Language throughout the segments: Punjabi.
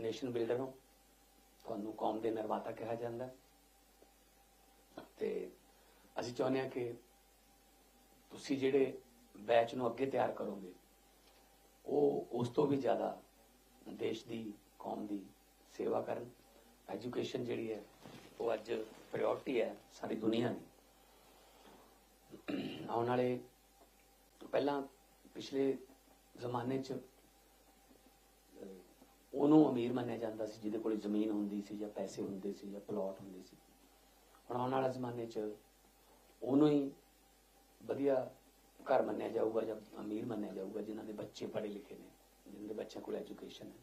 ਨੇਸ਼ਨ ਬਿਲਡਰ ਹੋ। ਤੁਹਾਨੂੰ ਕੌਮ ਦੇ ਨਿਰਮਾਤਾ ਕਿਹਾ ਜਾਂਦਾ ਹੈ। ਤੇ ਅਸੀਂ ਚਾਹੁੰਦੇ ਹਾਂ ਕਿ ਤੁਸੀਂ ਜਿਹੜੇ ਬੈਚ ਨੂੰ ਅੱਗੇ ਤਿਆਰ ਕਰੋਗੇ, ਉਹ ਉਸ ਤੋਂ ਵੀ ਜ਼ਿਆਦਾ ਦੇਸ਼ ਦੀ, ਕੌਮ ਦੀ ਸੇਵਾ ਕਰਨ। ਐਜੂਕੇਸ਼ਨ ਜਿਹੜੀ ਹੈ, ਉਹ ਅੱਜ ਪ੍ਰਾਇੋਰਟੀ ਹੈ ਸਾਰੀ ਦੁਨੀਆ ਦੀ। ਆਉਣ ਵਾਲੇ, ਪਹਿਲਾਂ ਪਿਛਲੇ ਜ਼ਮਾਨੇ 'ਚ ਉਹਨੂੰ ਅਮੀਰ ਮੰਨਿਆ ਜਾਂਦਾ ਸੀ, ਜਿਹਦੇ ਕੋਲ ਜ਼ਮੀਨ ਹੁੰਦੀ ਸੀ ਜਾਂ ਪੈਸੇ ਹੁੰਦੇ ਸੀ ਜਾਂ ਪਲਾਟ ਹੁੰਦੇ ਸੀ। ਹੁਣ ਆਉਣ ਵਾਲੇ ਜ਼ਮਾਨੇ 'ਚ ਉਹਨੂੰ ਹੀ ਵਧੀਆ ਘਰ ਮੰਨਿਆ ਜਾਊਗਾ ਜਾਂ ਅਮੀਰ ਮੰਨਿਆ ਜਾਊਗਾ, ਜਿਨ੍ਹਾਂ ਦੇ ਬੱਚੇ ਪੜ੍ਹੇ ਲਿਖੇ ਨੇ, ਜਿਨ੍ਹਾਂ ਦੇ ਬੱਚਿਆਂ ਕੋਲ ਐਜੂਕੇਸ਼ਨ ਹੈ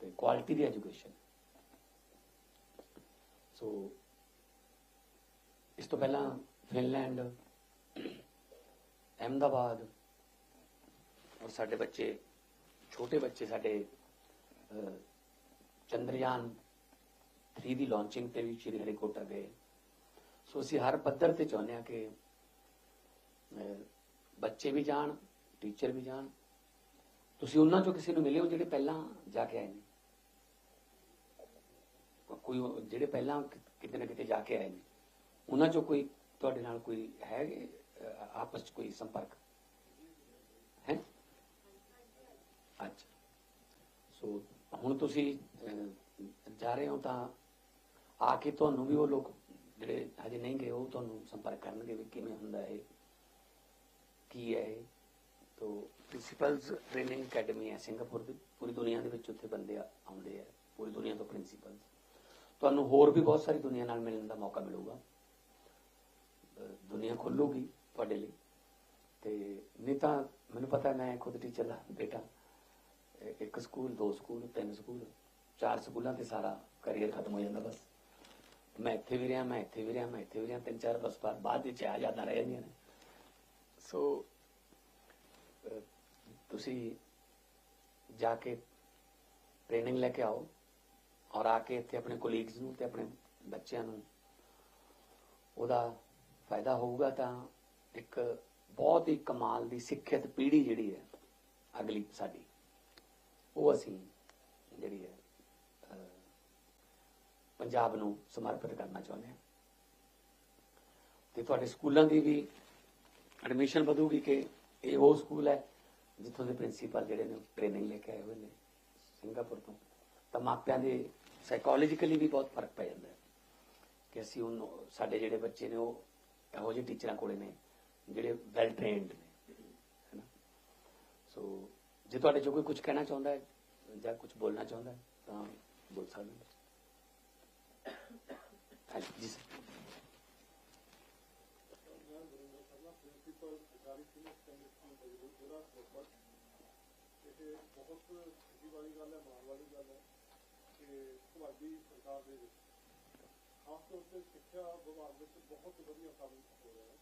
ਤੇ ਕੁਆਲਿਟੀ ਦੀ ਐਜੂਕੇਸ਼ਨ ਸੋ ਇਸ ਤੋਂ ਪਹਿਲਾਂ ਫਿਨਲੈਂਡ ਅਹਿਮਦਾਬਾਦ, ਔਰ ਸਾਡੇ ਬੱਚੇ, ਛੋਟੇ ਬੱਚੇ ਸਾਡੇ ਚੰਦਰਯਾਨ 3 ਦੀ ਲਾਂਚਿੰਗ ਤੇ ਵੀ ਸ਼੍ਰੀ ਹਰੀਕੋਟਾ ਗਏ। ਸੋ ਅਸੀਂ ਹਰ ਪੱਧਰ ਤੇ ਚਾਹੁੰਦੇ ਹਾਂ ਕਿ ਬੱਚੇ ਵੀ ਜਾਣ ਟੀਚਰ ਵੀ ਜਾਣ। ਤੁਸੀਂ ਉਹਨਾਂ ਚੋਂ ਕਿਸੇ ਨੂੰ ਮਿਲੇ ਹੋ ਜਿਹੜੇ ਪਹਿਲਾਂ ਜਾ ਕੇ ਆਏ ਨੇ। ਕੋਈ ਜਿਹੜੇ ਪਹਿਲਾਂ ਕਿਤੇ ਨਾ ਕਿਤੇ ਜਾ ਕੇ ਆਏ ਨੇ। ਉਹਨਾਂ ਚੋਂ ਕੋਈ ਤੁਹਾਡੇ ਨਾਲ ਕੋਈ ਹੈ ਆਪਸ ਚ ਕੋਈ ਸੰਪਰਕ? ਹੈ? ਅੱਛਾ। ਸੋ ਹੁਣ ਤੁਸੀਂ ਜਾ ਰਹੇ ਹੋ ਤਾਂ ਆ ਕੇ ਤੁਹਾਨੂੰ ਵੀ ਉਹ ਲੋਕ ਜਿਹੜੇ ਹਜੇ ਨਹੀਂ ਗਏ, ਉਹ ਤੁਹਾਨੂੰ ਸੰਪਰਕ ਕਰਨਗੇ ਵੀ ਕਿਵੇਂ ਹੁੰਦਾ ਇਹ, ਕੀ ਹੈ ਇਹ? ਤੋ ਪ੍ਰਿੰਸੀਪਲਸ ਟ੍ਰੇਨਿੰਗ ਅਕੈਡਮੀ ਹੈ ਸਿੰਗਾਪੁਰ ਦੀ, ਪੂਰੀ ਦੁਨੀਆ ਦੇ ਵਿੱਚ ਉੱਥੇ ਬੰਦੇ ਆਉਂਦੇ ਆ, ਪੂਰੀ ਦੁਨੀਆ ਤੋਂ ਪ੍ਰਿੰਸੀਪਲਸ ਤੁਹਾਨੂੰ ਹੋਰ ਵੀ ਬਹੁਤ ਸਾਰੀ ਦੁਨੀਆ ਨਾਲ ਮਿਲਣ ਦਾ ਮੌਕਾ ਮਿਲੂਗਾ। ਅਹ, ਦੁਨੀਆ ਖੁੱਲੂਗੀ ਤੁਹਾਡੇ ਲਈ। ਤੇ ਨਹੀਂ ਤਾਂ ਮੈਨੂੰ ਪਤਾ, ਮੈਂ ਖੁਦ ਟੀਚਰ ਦਾ ਬੇਟਾ। ਇੱਕ ਸਕੂਲ, ਦੋ ਸਕੂਲ, ਤਿੰਨ ਸਕੂਲ, ਚਾਰ ਸਕੂਲਾਂ ਤੇ ਸਾਰਾ ਕੈਰੀਅਰ ਖਤਮ ਹੋ ਜਾਂਦਾ ਬਸ। ਮੈਂ ਇੱਥੇ ਵੀ ਰਿਹਾ, ਮੈਂ ਇੱਥੇ ਵੀ ਰਿਹਾ, ਮੈਂ ਇੱਥੇ ਵੀ ਰਿਹਾ, ਤਿੰਨ ਚਾਰ ਬਸ ਬਾਅਦ ਬਾਅਦ ਵਿੱਚ ਆ ਜਾਂਦਾ ਰਹਿ ਜਾਂਦੀਆਂ ਨੇ। ਸੋ ਤੁਸੀਂ ਜਾ ਕੇ ਟ੍ਰੇਨਿੰਗ ਲੈ ਕੇ ਆਓ ਔਰ ਆ ਕੇ ਇੱਥੇ ਆਪਣੇ ਕੋਲੀਗਸ ਨੂੰ ਤੇ ਆਪਣੇ ਬੱਚਿਆਂ ਨੂੰ ਉਹਦਾ ਫਾਇਦਾ ਹੋਊਗਾ ਤਾਂ ਇੱਕ ਬਹੁਤ ਹੀ ਕਮਾਲ ਦੀ ਸਿੱਖਿਅਤ ਪੀੜ੍ਹੀ ਜਿਹੜੀ ਹੈ ਅਗਲੀ ਸਾਡੀ। ਉਹ ਅਸੀਂ ਜਿਹੜੀ ਹੈ ਪੰਜਾਬ ਨੂੰ ਸਮਰਪਿਤ ਕਰਨਾ ਚਾਹੁੰਦੇ ਹਾਂ। ਤੇ ਤੁਹਾਡੇ ਸਕੂਲਾਂ ਦੀ ਵੀ ਐਡਮਿਸ਼ਨ ਵਧੂਗੀ ਕਿ ਇਹ ਉਹ ਸਕੂਲ ਹੈ ਜਿੱਥੋਂ ਦੇ ਪ੍ਰਿੰਸੀਪਲ ਜਿਹੜੇ ਨੇ ਟ੍ਰੇਨਿੰਗ ਲੈ ਕੇ ਆਏ ਹੋਏ ਨੇ ਸਿੰਗਾਪੁਰ ਤੋਂ। ਤਾਂ ਮਾਪਿਆਂ ਦੇ ਸਾਈਕੋਲੋਜੀਕਲੀ ਵੀ ਬਹੁਤ ਫ਼ਰਕ ਪੈ ਜਾਂਦਾ ਹੈ ਕਿ ਅਸੀਂ ਉਹਨੂੰ ਸਾਡੇ ਜਿਹੜੇ ਬੱਚੇ ਨੇ, ਉਹ ਇਹੋ ਜਿਹੇ ਟੀਚਰਾਂ ਕੋਲੇ ਨੇ ਜਿਹੜੇ ਵੈਲ ਟ੍ਰੇਨਡ ਨੇ ਹੈਨਾ ਸੋ ਜੇ ਤੁਹਾਡੇ ਚੋਂ ਕੋਈ ਕੁਝ ਕਹਿਣਾ ਚਾਹੁੰਦਾ ਹੈ, ਜਾਂ ਕੁਝ ਬੋਲਣਾ ਚਾਹੁੰਦਾ ਹੈ, ਤਾਂ ਬੋਲ ਸਕਦੇ ਹਾਂਜੀ ਜੀ ਸਰ ਬਹੁਤ ਖੁਸ਼ੀ ਵਾਲੀ ਗੱਲ ਹੈ। ਮਾਣ ਵਾਲੀ ਗੱਲ ਹੈ ਕਿ ਤੁਹਾਡੀ ਸਰਕਾਰ ਦੇ ਵਿੱਚ, ਖਾਸ ਤੌਰ ਤੇ ਸਿੱਖਿਆ ਵਿਭਾਗ ਵਿੱਚ ਬਹੁਤ ਵਧੀਆ ਕੰਮ ਹੋ ਰਿਹਾ ਹੈ।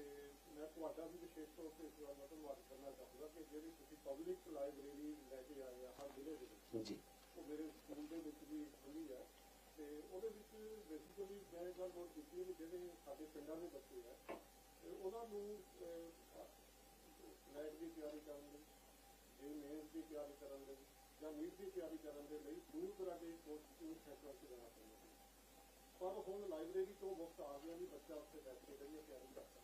ਤੇ ਮੈਂ ਤੁਹਾਡਾ ਵੀ ਵਿਸ਼ੇਸ਼ ਤੌਰ ਤੇ ਇਸ ਗੱਲ ਦਾ ਧੰਨਵਾਦ ਕਰਨਾ ਚਾਹੁੰਦਾ ਕਿ ਜਿਹੜੀ ਤੁਸੀਂ ਪਬਲਿਕ ਲਾਇਬ੍ਰੇਰੀ ਲੈ ਕੇ ਆਏ ਆ ਹਰ ਜ਼ਿਲ੍ਹੇ ਦੇ ਵਿੱਚ ਜੀ। ਉਹ ਮੇਰੇ ਸਕੂਲ ਦੇ ਵਿੱਚ ਵੀ ਖੁੱਲੀ ਹੈ ਤੇ ਉਹਦੇ ਵਿੱਚ ਬੇਸਿਕਲੀ ਮੈਂ ਇਹ ਗੱਲ ਨੋਟ ਕੀਤੀ ਹੈ ਕਿ ਜਿਹੜੇ ਸਾਡੇ ਪਿੰਡਾਂ ਦੇ ਬੱਚੇ ਤੇ ਉਹਨਾਂ ਨੂੰ ਲੈਟ ਦੀ ਤਿਆਰੀ ਕਰਨ ਲਈ ਜੇ ਮੇਨਸ ਦੀ ਤਿਆਰੀ ਕਰਨ ਲਈ ਜਾਂ ਨੀਟ ਦੀ ਤਿਆਰੀ ਕਰਨ ਦੇ ਲਈ ਦੂਰ ਦਰਾਡੇ ਕੋਚਿੰਗ ਸੈਂਟਰ 'ਚ ਜਾਣਾ ਪੈਂਦਾ ਪਰ ਹੁਣ ਲਾਇਬ੍ਰੇਰੀ ਤੋਂ ਮੁਕਤ ਆ ਗਿਆ ਵੀ ਬੱਚਾ ਉੱਥੇ ਬੈਠ ਕੇ ਜਿਹੜੀ ਤਿਆਰੀ ਕਰ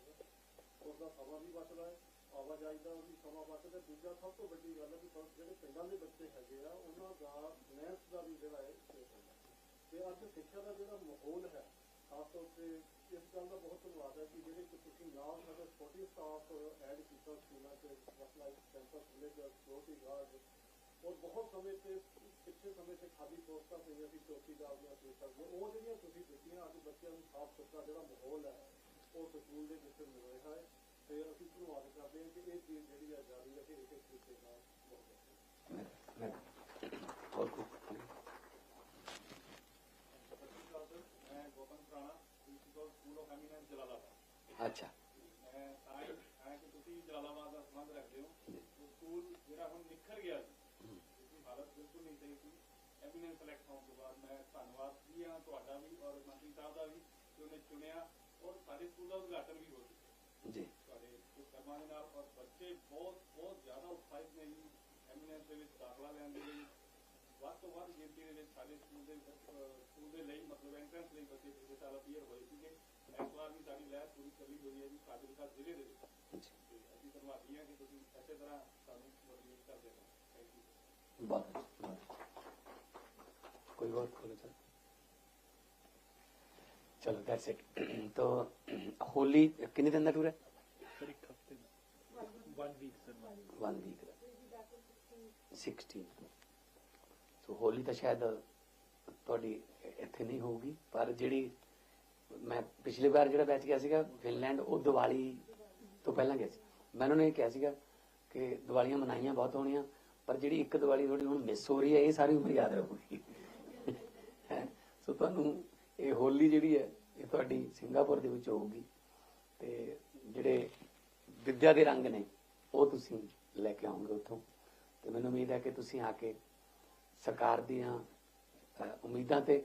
ਸਕਦਾ ਉਸਦਾ ਸਮਾਂ ਵੀ ਬਚਦਾ ਹੈ, ਆਵਾਜਾਈ ਦਾ ਵੀ ਸਮਾਂ ਬਚਦਾ ਦੂਜਾ ਸਭ ਤੋਂ ਵੱਡੀ ਗੱਲ ਹੈ ਕਿ ਜਿਹੜੇ ਪਿੰਡਾਂ ਦੇ ਬੱਚੇ ਹੈਗੇ ਆ, ਉਹਨਾਂ ਦਾ ਮੈਥ ਦਾ ਵੀ ਜਿਹੜਾ ਹੈ ਤੇ ਅੱਜ ਸਿੱਖਿਆ ਦਾ ਜਿਹੜਾ ਮਾਹੌਲ ਹੈ, ਖਾਸ ਤੌਰ ਤੇ ਇਸ ਗੱਲ ਦਾ ਬਹੁਤ ਧੰਨਵਾਦ ਹੈ ਕਿ ਜਿਹੜੇ ਕਿ ਤੁਸੀਂ ਨਾਲ ਸਾਡੇ ਸਪੋਰਟਿੰਗ ਸਟਾਫ ਐਡ ਕੀਤਾ ਸਕੂਲਾਂ ਤੇ ਮਸਲਾ ਕੈਂਪਸ ਵਿਲੇਜ ਸਿਕਿਉਰਿਟੀ ਗਾਰਡ ਔਰ ਬਹੁਤ ਸਮੇਂ ਤੇ ਪਿੱਛੇ ਸਮੇਂ ਤੇ ਖਾਲੀ ਪੋਸਟਾਂ ਪਈਆਂ ਸੀ ਚੌਕੀਦਾਰ ਦੀਆਂ ਪੋਸਟਾਂ ਦੀਆਂ ਉਹ ਜਿਹੜੀਆਂ ਤੁਸੀਂ ਦਿੱਤੀਆਂ, ਅੱਜ ਬੱਚਿਆਂ ਨੂੰ ਸਾਫ਼ ਸੁਥਰਾ ਜਿਹੜਾ ਮਾਹੌਲ ਹੈ, ਉਹ ਸਕੂਲ ਦੇ ਵਿੱਚ ਮਿਲ ਰਿਹਾ ਹੈ। ਤੇ ਅਸੀਂ ਧੰਨਵਾਦ ਕਰਦੇ ਹਾਂ ਕਿ ਇਹ ਚੀਜ਼ ਜਿਹੜੀ ਹੈ ਜਾਰੀ ਰਹੇ ਇਸ ਤਰੀਕੇ ਨਾਲ ਬਹੁਤ ਵਧੀਆ ਮੈਂ ਮੈਂ ਹੋਰ ਕੋਈ ਮੈਂ ਗੋਪਨ ਪ੍ਰਾਣਾ principal school of eminence Jalalabad ਅੱਛਾ ਮੈਂ ਤਾਂ ਹੀ ਆਇਆ ਕਿ ਤੁਸੀਂ ਜਲਾਲਾਬਾਦ ਦਾ ਸੰਬੰਧ ਰੱਖਦੇ ਹੋ ਜੀ। ਉਹ ਸਕੂਲ ਜਿਹੜਾ ਹੁਣ ਨਿਖਰ ਗਿਆ ਸੀ ਇਸਦੀ ਹਾਲਤ ਬਿਲਕੁਲ ਨਹੀਂ ਸਹੀ ਸੀ ਐਮੀਨੈਂਸ ਸਿਲੈਕਟ ਹੋਣ ਤੋਂ ਬਾਅਦ ਮੈਂ ਧੰਨਵਾਦ ਵੀ ਹਾਂ ਤੁਹਾਡਾ ਵੀ ਔਰ ਮੰਤਰੀ ਸਾਹਿਬ ਦਾ ਵੀ ਕਿ ਉਹਨੇ ਚੁਣਿਆ ਔਰ ਸਾਡੇ ਸਕੂਲ ਦਾ ਉਦਘਾਟਨ ਵੀ ਹੋ ਚੁੱਕਿਆ ਜੀ ਤੁਹਾਡੇ ਕੁਝ ਕਰਮਾਂ ਨਾਲ ਔਰ ਬੱਚੇ ਬਹੁਤ ਬਹੁਤ ਜ਼ਿਆਦਾ ਉਤਸ਼ਾਹਿਤ ਨੇ ਜੀ। ਐਮੀਨੈਂਸ ਦੇ ਵਿੱਚ ਦਾਖਲਾ ਲੈਣ ਦੇ ਲਈ। ਤੋਂ ਵੱਧ ਗਿਣਤੀ ਦੇ ਵਿੱਚ ਸਾਡੇ ਸਕੂਲ ਦੇ ਸਕੂਲ ਦੇ ਲਈ, ਮਤਲਬ ਐਂਟਰੈਂਸ ਲਈ ਬੱਚੇ ਪਿਛਲੇ ਸਾਲ ਅਪੀਅਰ ਹੋਏ ਸੀਗੇ। ਇਸ ਵਾਰ ਵੀ ਸਾਡੀ ਲੈਬ ਪੂਰੀ ਚੱਲੀ ਹੋਈ ਹੈ ਜੀ ਫਾਜ਼ਿਲਕਾ ਜ਼ਿਲ੍ਹੇ ਦੇ ਵਿੱਚ। ਅਸੀਂ ਧੰਨਵਾਦੀ ਹਾਂ ਕਿ ਤੁਸੀਂ ਇਸੇ ਤਰ੍ਹਾਂ ਸਾਨੂੰ ਮੋਟੀਵੇਟ ਕਰਦੇ ਹੋ। ਥੈਂਕ ਯੂ ਬਹੁਤ ਕੋਈ ਹੋਰ ਖੋਲੋ ਸਰ ਚਲੋ ਦੈਟਸ ਇਟ तो ਹੋਲੀ ਕਿੰਨੇ ਦਿਨ ਦਾ ਟੂਰ ਹੈ? ਦਾ 1 ਵੀਕ ਸਰ 1 ਦਾ 16 ਸੋ ਹੋਲੀ ਤਾਂ ਸ਼ਾਇਦ ਤੁਹਾਡੀ ਇੱਥੇ ਨਹੀਂ ਹੋਊਗੀ, ਪਰ ਜਿਹੜੀ ਮੈਂ ਪਿਛਲੀ ਵਾਰ ਜਿਹੜਾ ਬੈਚ ਗਿਆ ਸੀਗਾ, ਫਿਨਲੈਂਡ, ਉਹ ਦੀਵਾਲੀ ਤੋਂ ਪਹਿਲਾਂ ਗਿਆ ਸੀ। ਮੈਂ ਉਹਨਾਂ ਨੂੰ ਇਹ ਕਿਹਾ ਸੀਗਾ ਕਿ ਦੀਵਾਲੀਆਂ ਮਨਾਈਆਂ, ਬਹੁਤ ਹੋਣੀਆਂ, ਪਰ ਜਿਹੜੀ ਇੱਕ ਦੀਵਾਲੀ ਤੁਹਾਡੀ ਹੁਣ ਮਿਸ ਹੋ ਰਹੀ ਹੈ, ਇਹ ਸਾਰੀ ਉਮਰ ਯਾਦ ਰਹੂਗੀ। ਹੈਂ। ਸੋ ਤੁਹਾਨੂੰ ਇਹ ਹੋਲੀ ਜਿਹੜੀ ਹੈ, ਇਹ ਤੁਹਾਡੀ ਸਿੰਗਾਪੁਰ ਦੇ ਵਿੱਚ ਹੋਊਗੀ। ਤੇ ਜਿਹੜੇ ਵਿੱਦਿਆ ਦੇ ਰੰਗ ਨੇ ਉਹ ਤੁਸੀਂ ਲੈ ਕੇ ਆਉਂਗੇ ਉੱਥੋਂ। ਤੇ ਮੈਨੂੰ ਉਮੀਦ ਹੈ ਕਿ ਤੁਸੀਂ ਆ ਕੇ ਸਰਕਾਰ ਦੀਆਂ ਉਮੀਦਾਂ ਤੇ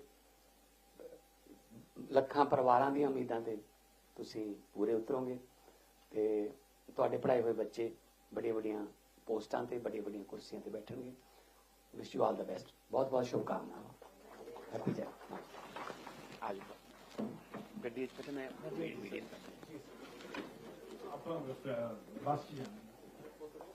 ਲੱਖਾਂ ਪਰਿਵਾਰਾਂ ਦੀਆਂ ਉਮੀਦਾਂ ਤੇ ਤੁਸੀਂ ਪੂਰੇ ਉਤਰੋਗੇ। ਤੇ ਤੁਹਾਡੇ ਪੜ੍ਹਾਏ ਹੋਏ ਬੱਚੇ ਬੜੀਆਂ ਵੱਡੀਆਂ ਪੋਸਟਾਂ ਤੇ ਬੜੀਆਂ ਵੱਡੀਆਂ ਕੁਰਸੀਆਂ ਤੇ ਬੈਠਣਗੇ। Wish you all the best ਬਹੁਤ ਬਹੁਤ ਸ਼ੁਭਕਾਮਨਾਵਾਂ। ਹੈਪੀ ਜੈ ਆ ਜਾਓ। ਗੱਡੀ 'ਚ ਪਤਾ ਮੈਂ ਮੀਡੀਆ ਆਪਾਂ ਬਸ ਜਾਣਾ।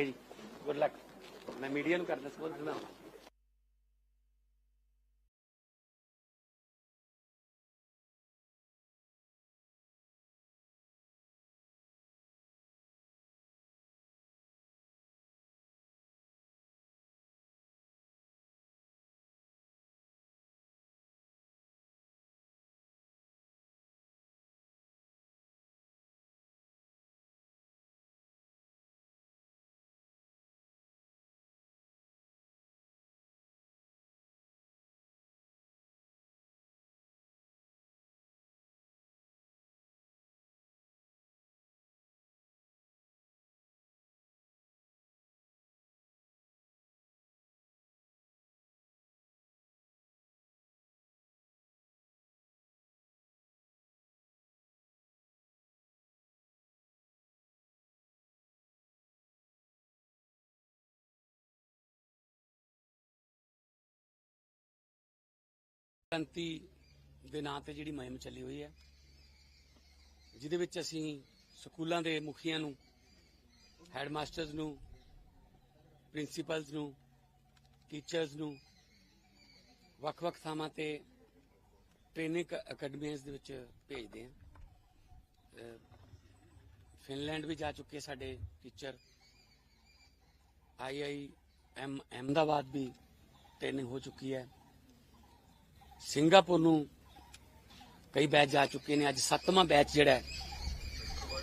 ਕਿ ਜੀ। ਗੁੱਡ ਲੱਕ ਮੈਂ ਮੀਡੀਆ ਨੂੰ ਕਰਦਾ ਸਪੋਰਟ ਸੁਣਾ ਕ੍ਰਾਂਤੀ ਦੇ ਨਾਂ ਤੇ ਜਿਹੜੀ ਮੁਹਿੰਮ ਚੱਲੀ ਹੋਈ ਹੈ, ਜਿਹਦੇ ਵਿੱਚ ਅਸੀਂ ਸਕੂਲਾਂ ਦੇ ਮੁਖੀਆਂ ਨੂੰ, ਹੈਡਮਾਸਟਰਸ ਨੂੰ, ਪ੍ਰਿੰਸੀਪਲਸ ਨੂੰ, ਟੀਚਰਸ ਨੂੰ, ਵੱਖ-ਵੱਖ ਥਾਵਾਂ ਤੇ ਟ੍ਰੇਨਿੰਗ ਅਕੈਡਮੀਆਂ ਦੇ ਵਿੱਚ ਭੇਜਦੇ ਹਾਂ। ਫਿਨਲੈਂਡ ਵੀ ਜਾ ਚੁੱਕੇ ਸਾਡੇ ਟੀਚਰ। ਆਈਆਈਐਮ ਅਹਿਮਦਾਬਾਦ ਵੀ ਟ੍ਰੇਨਿੰਗ ਹੋ ਚੁੱਕੀ ਹੈ। ਸਿੰਗਾਪੁਰ ਨੂੰ ਕਈ ਬੈਚ ਜਾ ਚੁੱਕੇ ਨੇ। ਅੱਜ ਸੱਤਵਾਂ ਬੈਚ ਜਿਹੜਾ ਹੈ,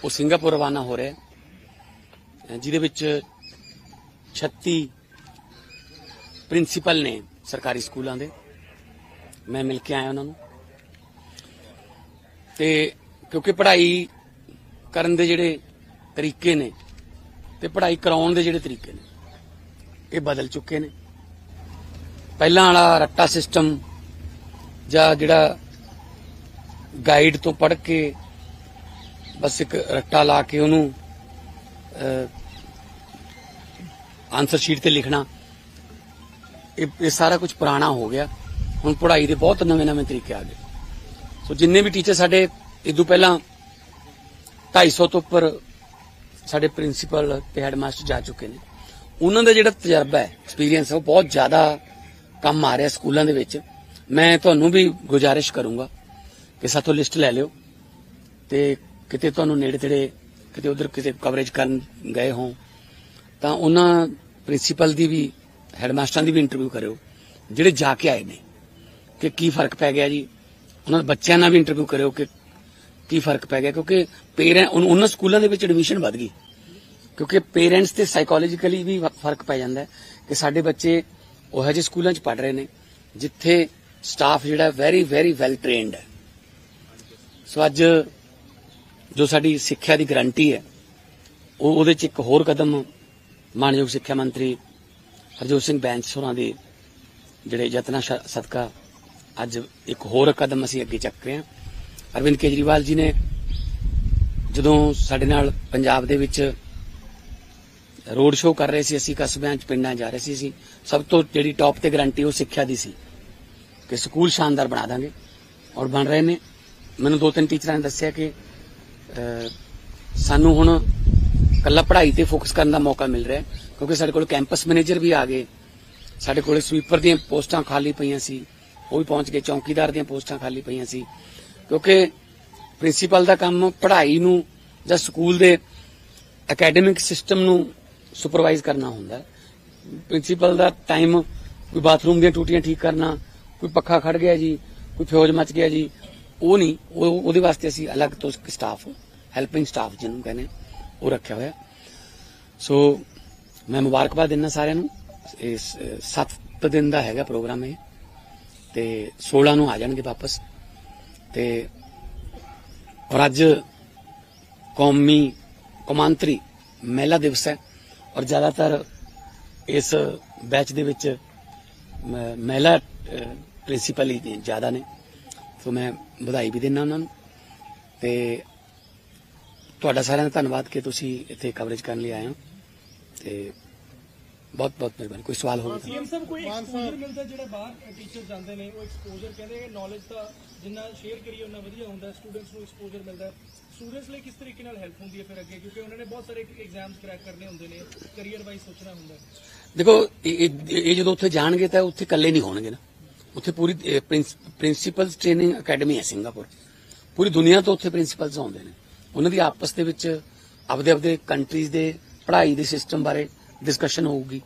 ਉਹ ਸਿੰਗਾਪੁਰ ਰਵਾਨਾ ਹੋ ਰਿਹਾ ਹੈ। ਜਿਹਦੇ ਵਿੱਚ 36 ਪ੍ਰਿੰਸੀਪਲ ਨੇ ਸਰਕਾਰੀ ਸਕੂਲਾਂ ਦੇ। ਮੈਂ ਮਿਲ ਕੇ ਆਇਆ ਉਹਨਾਂ ਨੂੰ। ਤੇ ਕਿਉਂਕਿ ਪੜ੍ਹਾਈ ਕਰਨ ਦੇ ਜਿਹੜੇ ਤਰੀਕੇ ਨੇ ਤੇ ਪੜ੍ਹਾਈ ਕਰਾਉਣ ਦੇ ਜਿਹੜੇ ਤਰੀਕੇ ਨੇ, ਇਹ ਬਦਲ ਚੁੱਕੇ ਨੇ। ਪਹਿਲਾਂ ਵਾਲਾ ਰੱਟਾ ਸਿਸਟਮ ਜਾਂ ਜਿਹੜਾ ਗਾਈਡ ਤੋਂ ਪੜ੍ਹ ਕੇ ਬਸ ਇੱਕ ਰੱਟਾ ਲਾ ਕੇ ਉਹਨੂੰ ਆਨਸਰ ਸ਼ੀਟ ਤੇ ਲਿਖਣਾ। ਇਹ ਇਹ ਸਾਰਾ ਕੁਝ ਪੁਰਾਣਾ ਹੋ ਗਿਆ। ਹੁਣ ਪੜ੍ਹਾਈ ਦੇ ਬਹੁਤ ਨਵੇਂ-ਨਵੇਂ ਤਰੀਕੇ ਆ ਗਏ। ਸੋ ਜਿੰਨੇ ਵੀ ਟੀਚਰ ਸਾਡੇ ਇਦੋਂ ਪਹਿਲਾਂ 250 ਤੋਂ ਉੱਪਰ ਸਾਡੇ ਪ੍ਰਿੰਸੀਪਲ ਤੇ ਹੈਡਮਾਸਟਰ ਜਾ ਚੁੱਕੇ ਨੇ। ਉਹਨਾਂ ਦਾ ਜਿਹੜਾ ਤਜਰਬਾ ਹੈ ਐਕਸਪੀਰੀਅੰਸ ਹੈ, ਉਹ ਬਹੁਤ ਜ਼ਿਆਦਾ ਕੰਮ ਆ ਰਿਹਾ ਸਕੂਲਾਂ ਦੇ ਵਿੱਚ। ਮੈਂ ਤੁਹਾਨੂੰ ਵੀ ਗੁਜ਼ਾਰਿਸ਼ ਕਰੂੰਗਾ ਕਿ ਸਾਥੋਂ ਲਿਸਟ ਲੈ ਲਿਓ ਤੇ ਕਿਤੇ ਤੁਹਾਨੂੰ ਨੇੜੇ ਤੇੜੇ ਕਿਤੇ ਉਧਰ ਕਿਤੇ ਕਵਰੇਜ ਕਰਨ ਗਏ ਹੋ ਤਾਂ ਉਹਨਾਂ ਪ੍ਰਿੰਸੀਪਲ ਦੀ ਵੀ ਹੈਡਮਾਸਟਰਾਂ ਦੀ ਵੀ ਇੰਟਰਵਿਊ ਕਰਿਓ, ਜਿਹੜੇ ਜਾ ਕੇ ਆਏ ਨੇ, ਕਿ ਕੀ ਫ਼ਰਕ ਪੈ ਗਿਆ ਜੀ? ਉਹਨਾਂ ਦੇ ਬੱਚਿਆਂ ਨਾਲ ਵੀ ਇੰਟਰਵਿਊ ਕਰਿਓ ਕਿ ਕੀ ਫ਼ਰਕ ਪੈ ਗਿਆ? ਕਿਉਂਕਿ ਪੇਰੈਂਟ ਉਹਨਾਂ ਸਕੂਲਾਂ ਦੇ ਵਿੱਚ ਐਡਮਿਸ਼ਨ ਵੱਧ ਗਈ। ਕਿਉਂਕਿ ਪੇਰੈਂਟਸ ਤੇ ਸਾਈਕੋਲੋਜੀਕਲੀ ਵੀ ਫ਼ਰਕ ਪੈ ਜਾਂਦਾ ਹੈ ਕਿ ਸਾਡੇ ਬੱਚੇ ਉਹ ਜਿਹੇ ਸਕੂਲਾਂ 'ਚ ਪੜ ਰਹੇ ਨੇ, ਜਿੱਥੇ ਸਟਾਫ ਜਿਹੜਾ ਵੈਰੀ ਵੈਰੀ ਵੈਲ ਟ੍ਰੇਨਡ ਹੈ। ਸੋ ਅੱਜ ਜੋ ਸਾਡੀ ਸਿੱਖਿਆ ਦੀ ਗਰੰਟੀ ਹੈ, ਉਹ ਉਹਦੇ 'ਚ ਇੱਕ ਹੋਰ ਕਦਮ ਮਾਨਯੋਗ ਸਿੱਖਿਆ ਮੰਤਰੀ ਹਰਜੋਤ ਸਿੰਘ ਬੈਂਸ ਹੋਰਾਂ ਦੇ ਜਿਹੜੇ ਯਤਨਾਂ ਸਦਕਾ ਅੱਜ ਇੱਕ ਹੋਰ ਕਦਮ ਅਸੀਂ ਅੱਗੇ ਚੱਕ ਰਹੇ ਹਾਂ। ਅਰਵਿੰਦ ਕੇਜਰੀਵਾਲ ਜੀ ਨੇ ਜਦੋਂ ਸਾਡੇ ਨਾਲ ਪੰਜਾਬ ਦੇ ਵਿੱਚ ਰੋਡ ਸ਼ੋਅ ਕਰ ਰਹੇ ਸੀ, ਅਸੀਂ ਕਸਬਿਆਂ 'ਚ, ਪਿੰਡਾਂ ਜਾ ਰਹੇ ਸੀ, ਅਸੀਂ ਸਭ ਤੋਂ ਜਿਹੜੀ ਟੌਪ ਤੇ ਗਰੰਟੀ ਉਹ ਸਿੱਖਿਆ ਦੀ ਸੀ। ਕਿ ਸਕੂਲ ਸ਼ਾਨਦਾਰ ਬਣਾ ਦਾਂਗੇ ਔਰ ਬਣ ਰਹੇ ਨੇ। ਮੈਨੂੰ ਦੋ ਤਿੰਨ ਟੀਚਰਾਂ ਨੇ ਦੱਸਿਆ ਕਿ ਸਾਨੂੰ ਹੁਣ ਕੱਲਾ ਪੜ੍ਹਾਈ ਤੇ ਫੋਕਸ ਕਰਨ ਦਾ ਮੌਕਾ ਮਿਲ ਰਿਹਾ ਕਿਉਂਕਿ ਸਾਡੇ ਕੋਲ ਕੈਂਪਸ ਮੈਨੇਜਰ ਵੀ ਆ ਗਏ। ਸਾਡੇ ਕੋਲ ਸਵੀਪਰ ਦੀਆਂ ਪੋਸਟਾਂ ਖਾਲੀ ਪਈਆਂ ਸੀ, ਉਹ ਵੀ ਪਹੁੰਚ ਗਏ, ਚੌਕੀਦਾਰ ਦੀਆਂ ਪੋਸਟਾਂ ਖਾਲੀ ਪਈਆਂ ਸੀ। ਕਿਉਂਕਿ ਪ੍ਰਿੰਸੀਪਲ ਦਾ ਕੰਮ ਪੜ੍ਹਾਈ ਨੂੰ ਜਾਂ ਸਕੂਲ ਦੇ ਅਕੈਡਮਿਕ ਸਿਸਟਮ ਨੂੰ ਸੁਪਰਵਾਈਜ਼ ਕਰਨਾ ਹੁੰਦਾ ਪ੍ਰਿੰਸੀਪਲ ਦਾ ਟਾਈਮ ਕੋਈ ਬਾਥਰੂਮ ਦੀਆਂ ਟੂਟੀਆਂ ਠੀਕ ਕਰਨਾ ਕੋਈ ਪੱਖਾ ਖੜ ਗਿਆ ਜੀ, ਕੋਈ ਫਿਊਜ਼ ਮੱਚ ਗਿਆ ਜੀ, ਉਹ ਨਹੀਂ, ਉਹ ਉਹਦੇ ਵਾਸਤੇ ਅਸੀਂ ਅਲੱਗ ਤੋਂ ਸਟਾਫ ਹੈਲਪਿੰਗ ਸਟਾਫ ਜਿਹਨੂੰ ਕਹਿੰਦੇ ਉਹ ਰੱਖਿਆ ਹੋਇਆ। ਸੋ ਮੈਂ ਮੁਬਾਰਕਬਾਦ ਦਿੰਦਾ ਸਾਰਿਆਂ ਨੂੰ। ਇਸ 7 ਦਿਨ ਦਾ ਹੈਗਾ ਪ੍ਰੋਗਰਾਮ ਇਹ। ਤੇ 16 ਨੂੰ ਆ ਜਾਣਗੇ ਵਾਪਸ। ਤੇ ਔਰ ਅੱਜ ਕੌਮੀ ਕੌਮਾਂਤਰੀ ਮਹਿਲਾ ਦਿਵਸ ਹੈ। ਔਰ ਜ਼ਿਆਦਾਤਰ ਇਸ ਬੈਚ ਦੇ ਵਿੱਚ ਮ- ਮਹਿਲਾ ਪ੍ਰਿੰਸੀਪਲ ਹੀ ਜ਼ਿਆਦਾ ਨੇ। ਸੋ ਮੈਂ ਵਧਾਈ ਵੀ ਦਿੰਦਾ ਉਹਨਾਂ ਨੂੰ। ਤੇ ਤੁਹਾਡਾ ਸਾਰਿਆਂ ਦਾ ਧੰਨਵਾਦ ਕਿ ਤੁਸੀਂ ਇੱਥੇ ਕਵਰੇਜ ਕਰਨ ਲਈ ਆਏ ਹੋ। ਤੇ ਬਹੁਤ ਬਹੁਤ ਮਿਹਰਬਾਨੀ। ਕੋਈ ਸਵਾਲ ਹੋਵੇ ਤਾਂ। ਸੀਐਮ ਸਾਹਿਬ ਕੋਈ ਐਕਸਪੋਜ਼ਰ ਮਿਲਦਾ ਜਿਹੜਾ ਬਾਹਰ ਟੀਚਰ ਜਾਂਦੇ ਨੇ ਉਹ ਐਕਸਪੋਜ਼ਰ ਕਹਿੰਦੇ ਨੌਲੇਜ ਤਾਂ ਜਿੰਨਾ ਸ਼ੇਅਰ ਕਰੀਏ ਉਹਨਾਂ ਵਧੀਆ ਹੁੰਦਾ ਸਟੂਡੈਂਟਸ ਨੂੰ ਐਕਸਪੋਜ਼ਰ ਮਿਲਦਾ। ਸਟੂਡੈਂਟਸ ਲਈ ਕਿਸ ਤਰੀਕੇ ਨਾਲ ਹੈਲਪ ਹੁੰਦੀ ਹੈ ਫਿਰ ਅੱਗੇ? ਕਿਉਂਕਿ ਉਹਨਾਂ ਨੇ ਬਹੁਤ ਸਾਰੇ ਐਗਜ਼ਾਮਸ ਕ੍ਰੈਕ ਕਰਨੇ ਹੁੰਦੇ ਨੇ ਕੈਰੀਅਰ ਵਾਈਜ਼ ਸੋਚਣਾ ਹੁੰਦਾ। ਦੇਖੋ ਇਹ ਜਦੋਂ ਉੱਥੇ ਜਾਣਗੇ ਤਾਂ ਉੱਥੇ ਇਕੱਲੇ ਨਹੀਂ ਹੋਣਗੇ ਨਾ। ਉੱਥੇ ਪੂਰੀ ਪ੍ਰਿੰਸੀਪਲ ਟ੍ਰੇਨਿੰਗ ਅਕੈਡਮੀ ਹੈ ਸਿੰਗਾਪੁਰ। ਪੂਰੀ ਦੁਨੀਆ ਤੋਂ ਉੱਥੇ ਪ੍ਰਿੰਸੀਪਲਸ ਆਉਂਦੇ ਨੇ। ਉਹਨਾਂ ਦੀ ਆਪਸ ਦੇ ਵਿੱਚ ਆਪਦੇ ਆਪਦੇ ਕੰਟਰੀਜ਼ ਦੇ ਪੜ੍ਹਾਈ ਦੇ ਸਿਸਟਮ ਬਾਰੇ ਡਿਸਕਸ਼ਨ ਹੋਊਗੀ।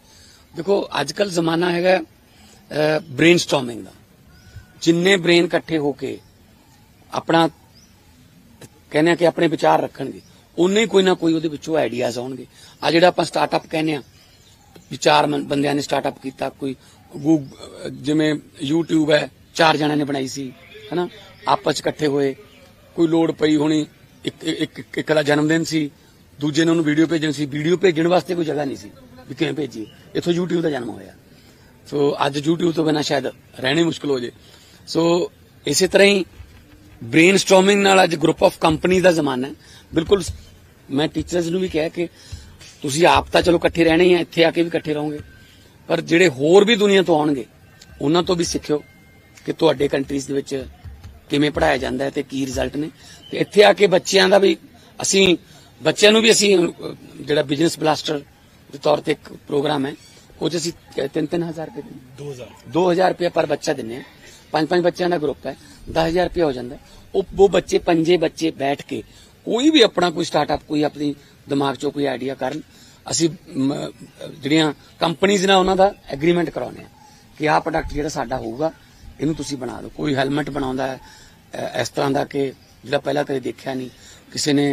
ਦੇਖੋ ਅੱਜ ਕੱਲ ਜ਼ਮਾਨਾ ਹੈਗਾ ਬ੍ਰੇਨਸਟਾਰਮਿੰਗ ਦਾ। ਜਿੰਨੇ ਬ੍ਰੇਨ ਇਕੱਠੇ ਹੋ ਕੇ ਆਪਣਾ ਕਹਿੰਦੇ ਆ ਕਿ ਆਪਣੇ ਵਿਚਾਰ ਰੱਖਣਗੇ ਉਨੇ ਕੋਈ ਨਾ ਕੋਈ ਉਹਦੇ ਵਿੱਚੋਂ ਆਈਡੀਆਜ਼ ਆਉਣਗੇ। ਆ ਜਿਹੜਾ ਆਪਾਂ ਸਟਾਰਟਅਪ ਕਹਿੰਦੇ ਆ ਵਿਚਾਰ ਬੰਦਿਆਂ ਨੇ ਸਟਾਰਟਅਪ ਕੀਤਾ, ਕੋਈ ਜਿਵੇਂ YouTube ਹੈ, ਚਾਰ ਜਣਿਆਂ ਨੇ ਬਣਾਈ ਸੀ, ਹਨਾ? ਆਪਸ 'ਚ ਇਕੱਠੇ ਹੋਏ, ਕੋਈ ਲੋੜ ਪਈ ਹੋਣੀ, ਇੱਕ ਇੱਕ ਇੱਕ- ਦਾ ਜਨਮ ਦਿਨ ਸੀ, ਦੂਜੇ ਨੇ ਉਹਨੂੰ ਵੀਡੀਓ ਭੇਜਣੀ ਸੀ ਵੀਡੀਓ ਭੇਜਣ ਵਾਸਤੇ ਕੋਈ ਜਗ੍ਹਾ ਨਹੀਂ ਸੀ, ਵੀ ਕਿਵੇਂ ਭੇਜੀ ਇੱਥੋਂ YouTube ਦਾ ਜਨਮ ਹੋਇਆ। ਸੋ ਅੱਜ YouTube ਤੋਂ ਬਿਨਾਂ ਸ਼ਾਇਦ ਰਹਿਣੀ ਮੁਸ਼ਕਲ ਹੋ ਜੇ। ਸੋ ਇਸੇ ਤਰ੍ਹਾਂ ਹੀ ਬ੍ਰੇਨਸਟਾਰਮਿੰਗ ਨਾਲ ਅੱਜ ਗਰੁੱਪ ਆਫ ਕੰਪਨੀ ਦਾ ਜ਼ਮਾਨਾ ਹੈ। ਬਿਲਕੁਲ ਮੈਂ ਟੀਚਰਸ ਨੂੰ ਵੀ ਕਿਹਾ ਕਿ ਤੁਸੀਂ ਆਪ ਤਾਂ ਚਲੋ ਇਕੱਠੇ ਰਹਿਣੇ ਹੀ ਆ, ਇੱਥੇ ਆ ਕੇ ਵੀ ਇਕੱਠੇ ਰਹੋਗੇ। ਪਰ ਜਿਹੜੇ ਹੋਰ ਵੀ ਦੁਨੀਆ ਤੋਂ ਆਉਣਗੇ ਉਹਨਾਂ ਤੋਂ ਵੀ ਸਿੱਖਿਓ ਕਿ ਤੁਹਾਡੇ ਕੰਟਰੀਜ਼ ਦੇ ਵਿੱਚ ਕਿਵੇਂ ਪੜਾਇਆ ਜਾਂਦਾ ਹੈ ਤੇ ਕੀ ਰਿਜ਼ਲਟ ਨੇ। ਤੇ ਇੱਥੇ ਆ ਕੇ ਬੱਚਿਆਂ ਦਾ ਵੀ ਅਸੀਂ ਬੱਚਿਆਂ ਨੂੰ ਵੀ ਅਸੀਂ ਜਿਹੜਾ ਬਿਜ਼ਨਸ ਬਲਾਸਟਰ ਦੇ ਤੌਰ ਤੇ ਇੱਕ ਪ੍ਰੋਗਰਾਮ ਹੈ ਉਹ 'ਚ ਅਸੀਂ 3-3000 ਰੁਪਏ ਦਿੰਦੇ 2000 2000 ਰੁਪਏ ਪਰ ਬੱਚਾ ਦਿੰਦੇ ਆ ਪੰਜ ਪੰਜ ਬੱਚਿਆਂ ਦਾ ਗਰੁੱਪ ਹੈ 10000 ਰੁਪਏ ਹੋ ਜਾਂਦਾ। ਉਹ ਉਹ ਬੱਚੇ ਪੰਜੇ ਬੱਚੇ ਬੈਠ ਕੇ ਕੋਈ ਵੀ ਆਪਣਾ ਕੋਈ ਸਟਾਰਟਅਪ ਕੋਈ ਆਪਣੀ ਦਿਮਾਗ 'ਚੋਂ ਕੋਈ ਆਈਡੀਆ ਕਰਨ ਅਸੀਂ ਜਿਹੜੀਆਂ ਕੰਪਨੀਆਂ ਨਾਲ ਉਹਨਾਂ ਦਾ ਐਗਰੀਮੈਂਟ ਕਰਾਉਨੇ ਆ ਕਿ ਆਹ ਪ੍ਰੋਡਕਟ ਜਿਹੜਾ ਸਾਡਾ ਹੋਊਗਾ ਇਹਨੂੰ ਤੁਸੀਂ ਬਣਾ ਲਓ ਕੋਈ ਹੈਲਮਟ ਬਣਾਉਂਦਾ ਹੈ ਇਸ ਤਰ੍ਹਾਂ ਦਾ ਕਿ ਜਿਹੜਾ ਪਹਿਲਾਂ ਕਦੇ ਦੇਖਿਆ ਨਹੀਂ। ਕਿਸੇ ਨੇ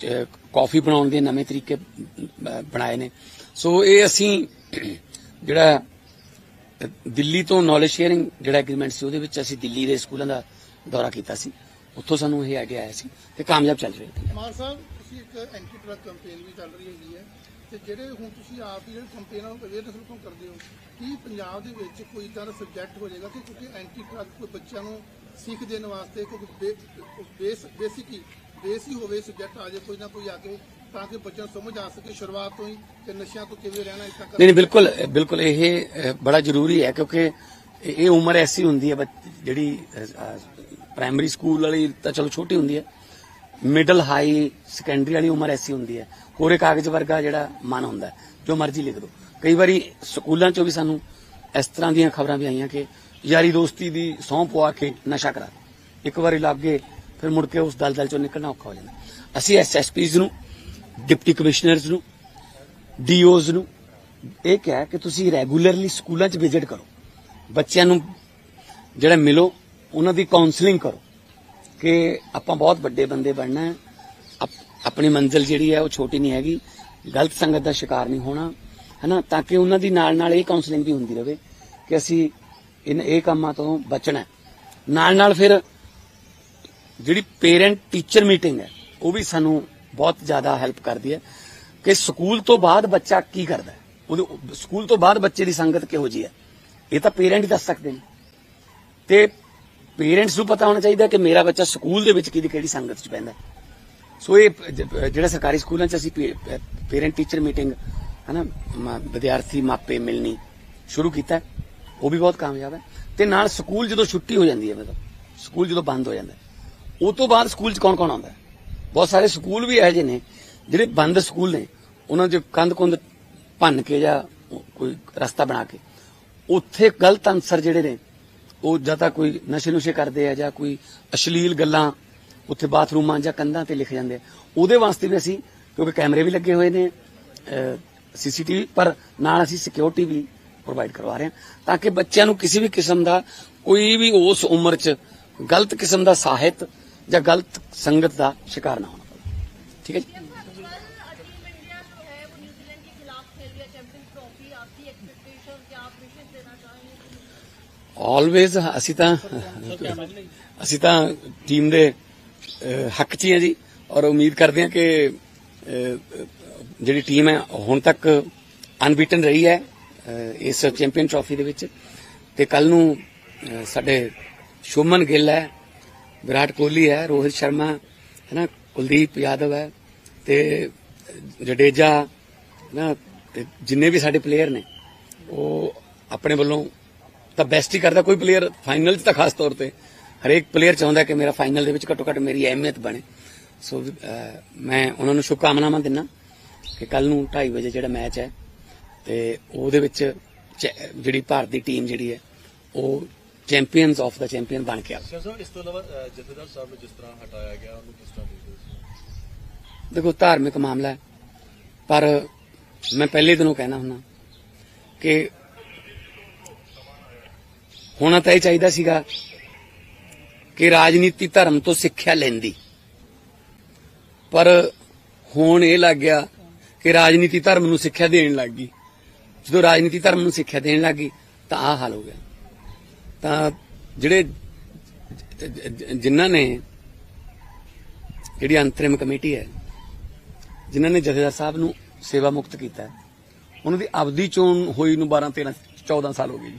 ਅ, ਕਾਫੀ ਬਣਾਉਣ ਦੇ ਨਵੇਂ ਤਰੀਕੇ ਬਣਾਏ ਨੇ। ਸੋ ਇਹ ਅਸੀਂ ਜਿਹੜਾ ਦਿੱਲੀ ਤੋਂ ਨੌਲੇਜ ਸ਼ੇਅਰਿੰਗ ਜਿਹੜਾ ਐਗਰੀਮੈਂਟ ਸੀ ਉਹਦੇ ਵਿੱਚ ਅਸੀਂ ਦਿੱਲੀ ਦੇ ਸਕੂਲਾਂ ਦਾ ਦੌਰਾ ਕੀਤਾ ਸੀ। ਉੱਥੋਂ ਸਾਨੂੰ ਇਹ ਆਈਡੀਆ ਆਇਆ ਸੀ ਤੇ ਕਾਮਯਾਬ ਚੱਲ ਰਹੇ ਨੇ ਮਾਨ ਸਾਹਿਬ ਤੁਸੀਂ ਇੱਕ ਐਂਟੀ ਡਰਗ ਕੈਂਪੇਨ ਵੀ ਚੱਲ ਰਹੀ ਹੈਗੀ ਹੈ। ਤੇ ਜਿਹੜੇ ਹੁਣ ਤੁਸੀਂ ਆਪ ਦੀ ਜਿਹੜੀ ਕੈਂਪੇਨ ਆ ਅਵੇਅਰਨੈਸ ਨੂੰ ਕਰਦੇ ਹੋ ਕੀ ਪੰਜਾਬ ਦੇ ਵਿੱਚ ਕੋਈ ਇਦਾਂ ਦਾ ਸਬਜੈਕਟ ਹੋ ਜਾਏਗਾ ਕਿ ਕਿਉਂਕਿ ਐਂਟੀ ਡਰਗ ਕੋਈ ਬੱਚਿਆਂ ਨੂੰ ਸਿੱਖ ਦੇਣ ਵਾਸਤੇ ਕੋਈ ਬੇਸ ਬੇਸਿਕ ਹੀ ਬੇਸ ਹੀ ਹੋਵੇ ਸਬਜੈਕਟ ਆ ਜਾਏ ਕੋਈ ਨਾ ਕੋਈ ਆ ਕੇ ਤਾਂ ਕਿ ਬੱਚਿਆਂ ਨੂੰ ਸਮਝ ਆ ਸਕੇ ਸ਼ੁਰੂਆਤ ਤੋਂ ਹੀ ਕਿ ਨਸ਼ਿਆਂ ਤੋਂ ਕਿਵੇਂ ਰਹਿਣਾ ਇਸ ਤਰ੍ਹਾਂ ਨਹੀਂ ਬਿਲਕੁਲ ਬਿਲਕੁਲ ਇਹ ਬੜਾ ਜ਼ਰੂਰੀ ਹੈ ਕਿਉਂਕਿ ਇਹ ਉਮਰ ਐਸੀ ਹੁੰਦੀ ਹੈ ਬੱਚ- ਜਿਹੜੀ ਪ੍ਰਾਇਮਰੀ ਸਕੂਲ ਵਾਲੀ ਤਾਂ ਚਲੋ ਛੋਟੀ ਹੁੰਦੀ ਹੈ। ਮਿਡਲ ਹਾਈ ਸੈਕੰਡਰੀ ਵਾਲੀ ਉਮਰ ਐਸੀ ਹੁੰਦੀ ਹੈ। ਕੋਰੇ ਕਾਗਜ਼ ਵਰਗਾ ਜਿਹੜਾ ਮਨ ਹੁੰਦਾ ਜੋ ਮਰਜ਼ੀ ਲਿਖ ਦਿਓ ਕਈ ਵਾਰੀ ਸਕੂਲਾਂ 'ਚੋਂ ਵੀ ਸਾਨੂੰ ਇਸ ਤਰ੍ਹਾਂ ਦੀਆਂ ਖਬਰਾਂ ਵੀ ਆਈਆਂ ਕਿ ਯਾਰੀ ਦੋਸਤੀ ਦੀ ਸਹੁੰ ਪਵਾ ਕੇ ਨਸ਼ਾ ਕਰਾ ਇੱਕ ਵਾਰੀ ਲੱਗ ਗਏ, ਫਿਰ ਮੁੜ ਕੇ ਉਸ ਦਲਦਲ 'ਚੋਂ ਨਿਕਲਣਾ ਔਖਾ ਹੋ ਜਾਂਦਾ। ਅਸੀਂ ਐਸਐਸਪੀਜ਼ ਨੂੰ, ਡਿਪਟੀ ਕਮਿਸ਼ਨਰਸ ਨੂੰ, ਡੀਓਜ਼ ਨੂੰ, ਇਹ ਕਿਹਾ ਕਿ ਤੁਸੀਂ ਰੈਗੂਲਰਲੀ ਸਕੂਲਾਂ 'ਚ ਵਿਜ਼ਿਟ ਕਰੋ। ਬੱਚਿਆਂ ਨੂੰ ਜਿਹੜਾ ਮਿਲੋ, ਉਹਨਾਂ ਦੀ ਕਾਉਂਸਲਿੰਗ ਕਰੋ। ਕਿ ਆਪਾਂ ਬਹੁਤ ਵੱਡੇ ਬੰਦੇ ਬਣਨਾ ਹੈ। ਆਪਣੀ ਮੰਜ਼ਿਲ ਜਿਹੜੀ ਹੈ, ਉਹ ਛੋਟੀ ਨਹੀਂ ਹੈਗੀ। ਗਲਤ ਸੰਗਤ ਦਾ ਸ਼ਿਕਾਰ ਨਹੀਂ ਹੋਣਾ, ਹਨਾ? ਤਾਂ ਕਿ ਉਹਨਾਂ ਦੀ ਨਾਲ ਨਾਲ ਇਹ ਕਾਉਂਸਲਿੰਗ ਵੀ ਹੁੰਦੀ ਰਹੇ ਕਿ ਅਸੀਂ ਇਨ ਇਹ ਕੰਮਾਂ ਤੋਂ ਬਚਣਾ ਨਾਲ ਨਾਲ ਫਿਰ ਜਿਹੜੀ ਪੇਰੈਂਟ ਟੀਚਰ ਮੀਟਿੰਗ ਹੈ, ਉਹ ਵੀ ਸਾਨੂੰ ਬਹੁਤ ਜ਼ਿਆਦਾ ਹੈਲਪ ਕਰਦੀ ਹੈ ਕਿ ਸਕੂਲ ਤੋਂ ਬਾਅਦ ਬੱਚਾ ਕੀ ਕਰਦਾ ਹੈ। ਉਹਦੇ ਸਕੂਲ ਤੋਂ ਬਾਅਦ ਬੱਚੇ ਦੀ ਸੰਗਤ ਕਿਹੋ ਜੀ ਹੈ? ਇਹ ਤਾਂ ਪੇਰੈਂਟ ਹੀ ਦੱਸ ਸਕਦੇ ਨੇ। ਤੇ ਪੇਰੈਂਟਸ ਨੂੰ ਪਤਾ ਹੋਣਾ ਚਾਹੀਦਾ ਕਿ ਮੇਰਾ ਬੱਚਾ ਸਕੂਲ ਦੇ ਵਿੱਚ ਕਿਹਦੀ ਕਿਹੜੀ ਸੰਗਤ 'ਚ ਪੈਂਦਾ ਸੋ ਇਹ ਜਿਹੜਾ ਸਰਕਾਰੀ ਸਕੂਲਾਂ 'ਚ ਅਸੀਂ ਪੇਰੈਂਟ ਟੀਚਰ ਮੀਟਿੰਗ ਹਨਾ, ਮ- ਵਿਦਿਆਰਥੀ ਮਾਪੇ ਮਿਲਣੀ ਸ਼ੁਰੂ ਕੀਤਾ ਉਹ ਵੀ ਬਹੁਤ ਕਾਮਯਾਬ ਹੈ। ਤੇ ਨਾਲ ਸਕੂਲ ਜਦੋਂ ਛੁੱਟੀ ਹੋ ਜਾਂਦੀ ਹੈ, ਮਤਲਬ ਸਕੂਲ ਜਦੋਂ ਬੰਦ ਹੋ ਜਾਂਦਾ ਉਹ ਤੋਂ ਬਾਅਦ ਸਕੂਲ 'ਚ ਕੌਣ ਕੌਣ ਆਉਂਦਾ ਬਹੁਤ ਸਾਰੇ ਸਕੂਲ ਵੀ ਇਹੋ ਜਿਹੇ ਨੇ, ਜਿਹੜੇ ਬੰਦ ਸਕੂਲ ਨੇ, ਉਹਨਾਂ 'ਚ ਕੰਧ ਕੁੰਧ ਭੰਨ ਕੇ ਜਾਂ ਕੋਈ ਰਸਤਾ ਬਣਾ ਕੇ। ਉੱਥੇ ਗਲਤ ਅਨਸਰ ਜਿਹੜੇ ਨੇ ਉਹ ਜਾਂ ਤਾਂ ਕੋਈ ਨਸ਼ੇ ਨੁਸ਼ੇ ਕਰਦੇ ਆ ਜਾਂ ਕੋਈ ਅਸ਼ਲੀਲ ਗੱਲਾਂ ਉੱਥੇ ਬਾਥਰੂਮਾਂ ਜਾਂ ਕੰਧਾਂ ਤੇ ਲਿਖ ਜਾਂਦੇ ਆ। ਉਹਦੇ ਵਾਸਤੇ ਵੀ ਅਸੀਂ, ਕਿਉਂਕਿ ਕੈਮਰੇ ਵੀ ਲੱਗੇ ਹੋਏ ਨੇ ਸੀਸੀਟੀਵੀ, ਪਰ ਨਾਲ ਅਸੀਂ ਸਿਕਿਉਰਿਟੀ ਵੀ ਪ੍ਰੋਵਾਈਡ ਕਰਵਾ ਰਹੇ ਹਾਂ ਤਾਂ ਕਿ ਬੱਚਿਆਂ ਨੂੰ ਕਿਸੇ ਵੀ ਕਿਸਮ ਦਾ ਕੋਈ ਵੀ ਉਸ ਉਮਰ 'ਚ ਗਲਤ ਕਿਸਮ ਦਾ ਸਾਹਿਤ ਜਾਂ ਗਲਤ ਸੰਗਤ ਦਾ ਸ਼ਿਕਾਰ ਨਾ ਹੋਣਾ ਪਵੇ। ਠੀਕ ਹੈ ਜੀ? ਆਲਵੇਜ਼ ਅਸੀਂ ਤਾਂ ਅਸੀਂ ਤਾਂ ਟੀਮ ਦੇ ਹੱਕ 'ਚ ਹੀ ਹਾਂ ਜੀ। ਔਰ ਉਮੀਦ ਕਰਦੇ ਹਾਂ ਕਿ ਜਿਹੜੀ ਟੀਮ ਹੈ, ਹੁਣ ਤੱਕ ਅਨਬੀਟਨ ਰਹੀ ਹੈ ਇਸ ਚੈਂਪੀਅਨ ਟਰਾਫੀ ਦੇ ਵਿੱਚ। ਤੇ ਕੱਲ ਨੂੰ ਸਾਡੇ ਸ਼ੁਮਨ ਗਿੱਲ ਹੈ, ਵਿਰਾਟ ਕੋਹਲੀ ਹੈ, ਰੋਹਿਤ ਸ਼ਰਮਾ ਹੈ ਨਾ ਕੁਲਦੀਪ ਯਾਦਵ ਹੈ, ਤੇ ਜਡੇਜਾ ਨਾ ਤੇ ਜਿੰਨੇ ਵੀ ਸਾਡੇ ਪਲੇਅਰ ਨੇ, ਉਹ ਆਪਣੇ ਵੱਲੋਂ ਤਾਂ ਬੈਸਟ ਹੀ ਕਰਦਾ ਕੋਈ ਪਲੇਅਰ ਫਾਈਨਲ 'ਚ ਤਾਂ ਖਾਸ ਤੌਰ ਤੇ। ਹਰੇਕ ਪਲੇਅਰ ਚਾਹੁੰਦਾ ਕਿ ਮੇਰਾ ਫਾਈਨਲ ਦੇ ਵਿੱਚ ਘੱਟੋ ਘੱਟ ਮੇਰੀ ਅਹਿਮੀਅਤ ਬਣੇ। ਸੋ ਮੈਂ ਉਹਨਾਂ ਨੂੰ ਸ਼ੁਭਕਾਮਨਾਵਾਂ ਦਿੰਦਾ ਕਿ ਕੱਲ ਨੂੰ 2:30 ਵਜੇ ਜਿਹੜਾ ਮੈਚ ਹੈ ਤੇ ਉਹਦੇ ਵਿੱਚ ਜਿਹੜੀ ਭਾਰਤ ਦੀ ਟੀਮ ਜਿਹੜੀ ਹੈ ਉਹ ਚੈਂਪੀਅਨਸ ਆਫ ਦਾ ਚੈਂਪੀਅਨ ਬਣ ਕੇ ਆਵੇ। ਸਰ ਇਸ ਤੋਂ ਇਲਾਵਾ ਅ, ਜਥੇਦਾਰ ਸਾਹਿਬ ਨੂੰ ਜਿਸ ਤਰ੍ਹਾਂ ਹਟਾਇਆ ਗਿਆ ਉਹਨੂੰ ਕਿਸ ਤਰ੍ਹਾਂ ਦੇਖਦੇ ਹੋ ਦੇਖੋ ਧਾਰਮਿਕ ਮਾਮਲਾ ਹੈ ਪਰ ਮੈਂ ਪਹਿਲੇ ਦਿਨੋਂ ਕਹਿਣਾ ਹੁੰਨਾ ਕਿ ਹੋਣਾ ਤਾਂ ਇਹ ਚਾਹੀਦਾ ਸੀਗਾ ਕਿ ਰਾਜਨੀਤੀ ਧਰਮ ਤੋਂ ਸਿੱਖਿਆ ਲੈਂਦੀ। ਪਰ ਹੁਣ ਇਹ ਲੱਗ ਗਿਆ ਕਿ ਰਾਜਨੀਤੀ ਧਰਮ ਨੂੰ ਸਿੱਖਿਆ ਦੇਣ ਲੱਗ ਗਈ। ਜਦੋਂ ਰਾਜਨੀਤੀ ਧਰਮ ਨੂੰ ਸਿੱਖਿਆ ਦੇਣ ਲੱਗ ਗਈ, ਤਾਂ ਆਹ ਹਾਲ ਹੋ ਗਿਆ। ਤਾਂ ਜਿਹੜੇ ਜਿਨ੍ਹਾਂ ਨੇ ਜਿਹੜੀ ਅੰਤਰਿਮ ਕਮੇਟੀ ਹੈ, ਜਿਨ੍ਹਾਂ ਨੇ ਜਥੇਦਾਰ ਸਾਹਿਬ ਨੂੰ ਸੇਵਾ ਮੁਕਤ ਕੀਤਾ ਉਹਨਾਂ ਦੀ ਅਵਧੀ ਚੋਣ ਹੋਈ ਨੂੰ 12 13 14 ਸਾਲ ਹੋ ਗਏ ਜੀ।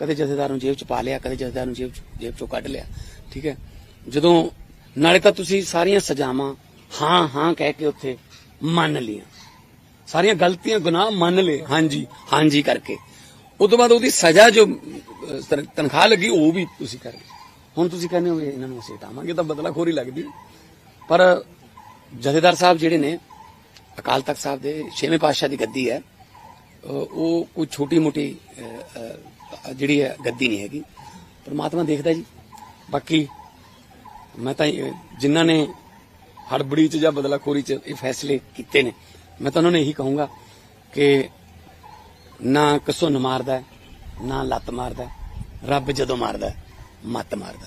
ਕਦੇ ਜਥੇਦਾਰ ਨੂੰ ਜੇਬ 'ਚ ਪਾ ਲਿਆ, ਕਦੇ ਜਥੇਦਾਰ ਨੂੰ ਜੇਬ ਜੇਬ 'ਚੋਂ ਕੱਢ ਲਿਆ, ਠੀਕ ਹੈ? ਜਦੋਂ ਨਾਲੇ ਤਾਂ ਤੁਸੀਂ ਸਾਰੀਆਂ ਸਜ਼ਾਵਾਂ ਹਾਂ ਹਾਂ ਕਹਿ ਕੇ ਉੱਥੇ ਮੰਨ ਲਈਆਂ। ਸਾਰੀਆਂ ਗਲਤੀਆਂ, ਗੁਨਾਹ ਮੰਨ ਲਏ, ਹਾਂਜੀ ਹਾਂਜੀ ਕਰਕੇ। ਉਸ ਤੋਂ ਬਾਅਦ ਉਹਦੀ ਸਜ਼ਾ ਜੋ ਤਨਖਾਹ ਲੱਗੀ, ਉਹ ਵੀ ਤੁਸੀਂ ਕਰ ਲਈ ਹੁਣ ਤੁਸੀਂ ਕਹਿੰਦੇ ਹੋ ਇਹਨਾਂ ਨੂੰ ਅਸੀਂ ਹਟਾਵਾਂਗੇ ਤਾਂ ਬਦਲਾ ਖੋਰੀ ਲੱਗਦੀ ਪਰ ਜਥੇਦਾਰ ਸਾਹਿਬ ਜਿਹੜੇ ਨੇ, ਅਕਾਲ ਤਖਤ ਸਾਹਿਬ ਦੇ ਛੇਵੇਂ ਪਾਤਸ਼ਾਹ ਦੀ ਗੱਦੀ ਹੈ ਉਹ ਕੋਈ ਛੋਟੀ ਮੋਟੀ ਜਿਹੜੀ ਹੈ, ਗੱਦੀ ਨਹੀਂ ਹੈਗੀ। ਪਰਮਾਤਮਾ ਦੇਖਦਾ ਜੀ। ਬਾਕੀ ਮੈਂ ਤਾਂ ਜਿਨ੍ਹਾਂ ਨੇ ਹੜਬੜੀ ਚ ਜਾਂ ਬਦਲਾਖੋਰੀ ਚ ਇਹ ਫੈਸਲੇ ਕੀਤੇ ਨੇ, ਮੈਂ ਤਾਂ ਉਹਨਾਂ ਨੂੰ ਇਹੀ ਕਹੂੰਗਾ ਕਿ ਨਾ ਕਸੁੰਨ ਮਾਰਦਾ, ਨਾ ਲੱਤ ਮਾਰਦਾ, ਰੱਬ ਜਦੋਂ ਮਾਰਦਾ, ਮੱਤ ਮਾਰਦਾ।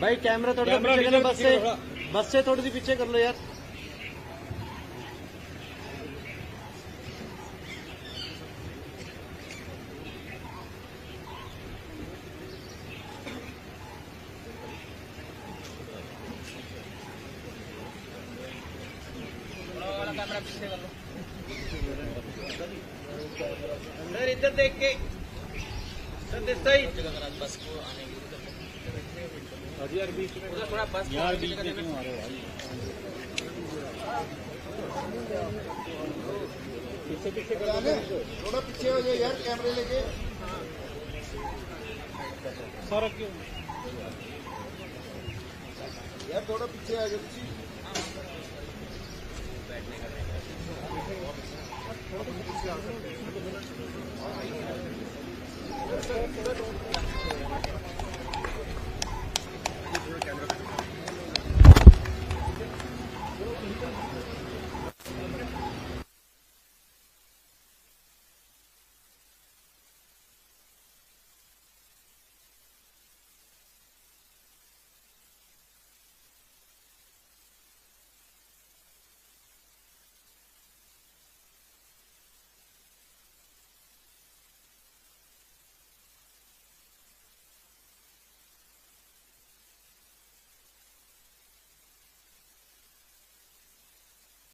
भाई कैमरा थोड़ा सा कैमरा पीछे कर लो नीचे बस से थोड़ा। बस से थोड़ी सी पीछे कर लो यार सर इधर देख के यार बीच में क्यों आ रहे हो पीछे पीछे थोड़ा पीछे हो जाए यार कैमरे लेके सर क्यों यार थोड़ा पीछे आ जाओ बैठने का थोड़ा पीछे आ जाओ